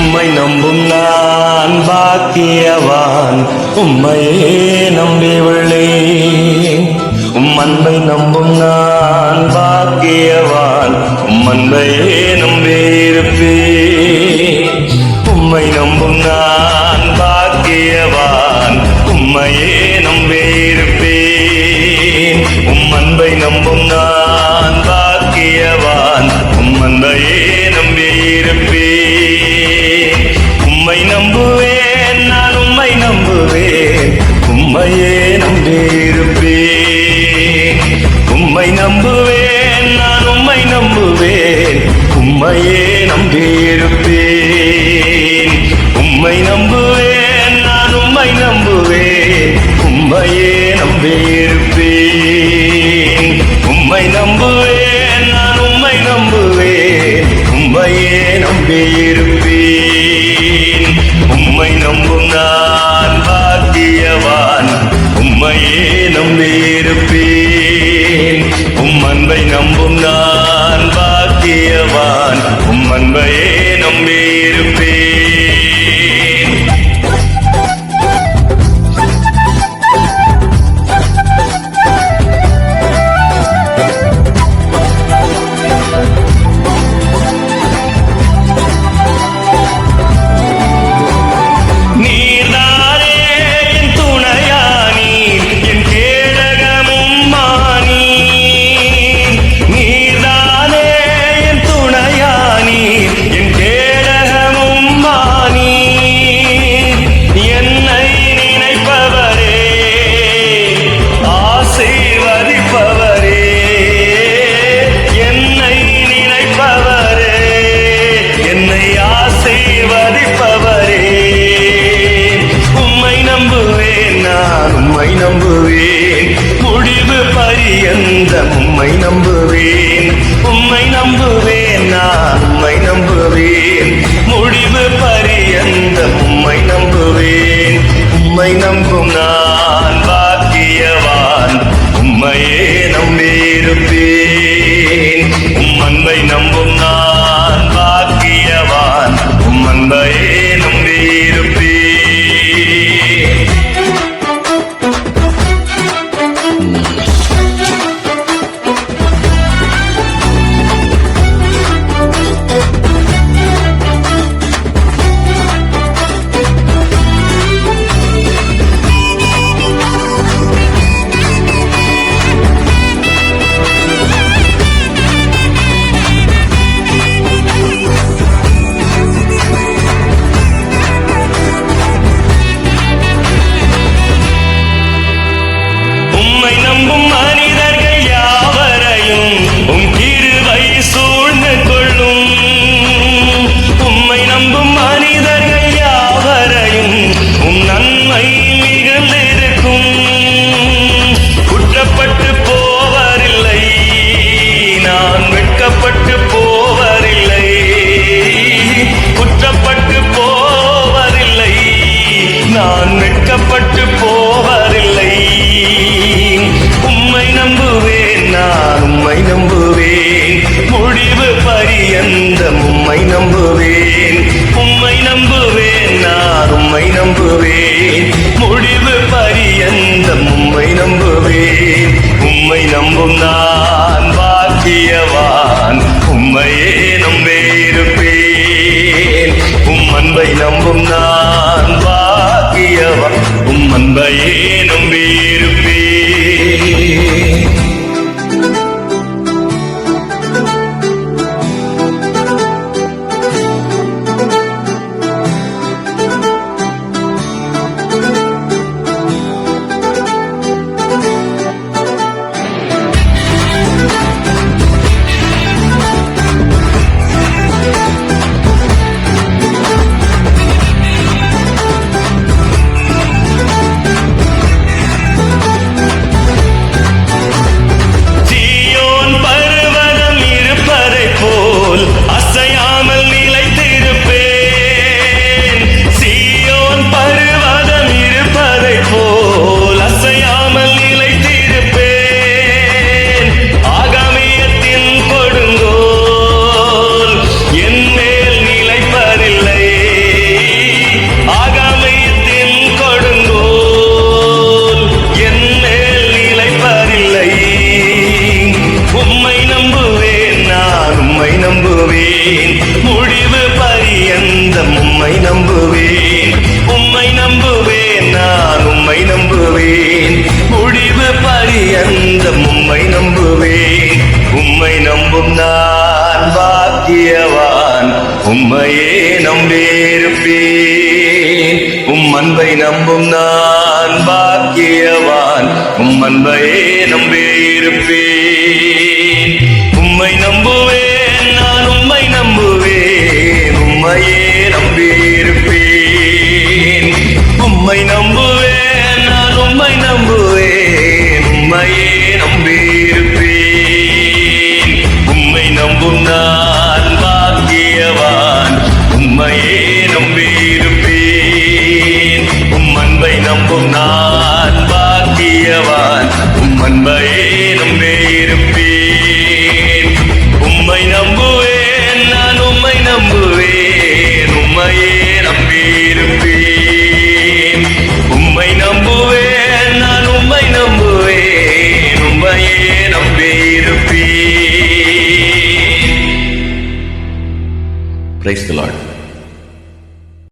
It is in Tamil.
உம்மை நம்பும் நான் பாக்கியவான். உம்மையே நம்பிவிழே உம் அன்பை நம்பும் நான் பாக்கியவான். உம் அன்பையே நம்பியிருப்பே உம்மை நம்பும் நான் பாக்கியவான். உம்மையே நம்பியிருப்பே உம்மையே நம்பியிருப்பேன் உம் அன்பை நம்பும் நான் பாக்கியவான். உம் அன்பையே நம்பியிருப்பேன் நம்புவேன். முடிவு பரியந்த உம்மை நம்புவேன். உம்மை நம்புவேன் நான் உம்மை நம்புவேன். முடிவு பரியந்த உம்மை நம்புவேன். உம்மை நம்பும் நான். உம்மை நம்புவேன். உம்மை நம்புவேன் நான் உம்மை நம்புவேன். முடிவு பரியந்த உம்மை நம்புவேன். உம்மை நம்பும் நான் பாக்கியவான். உம்மையே நம்பேருப்பேன் உம் அன்பை நம்பும் நான் பாக்கியவான். உம் அன்பையே நம்பியிருப்பேன் உம்மை நம்பும் நான் பாக்கியவான். உம்மையே நம்பியிருப்பேன். உம் அன்பை நம்பும் நான் பாக்கியவான். உம் அன்பையே நம்பியிருப்பேன். உம்மை நம்புவேன் நான் உம்மை நம்புவேன். உம்மையே நம்பியிருப்பேன். உம்மை நம்பு நான் பாக்கியவான் உம்மையே நம்பியிருப்பேன். உம் அன்பை நம்பும் நான் Praise the Lord.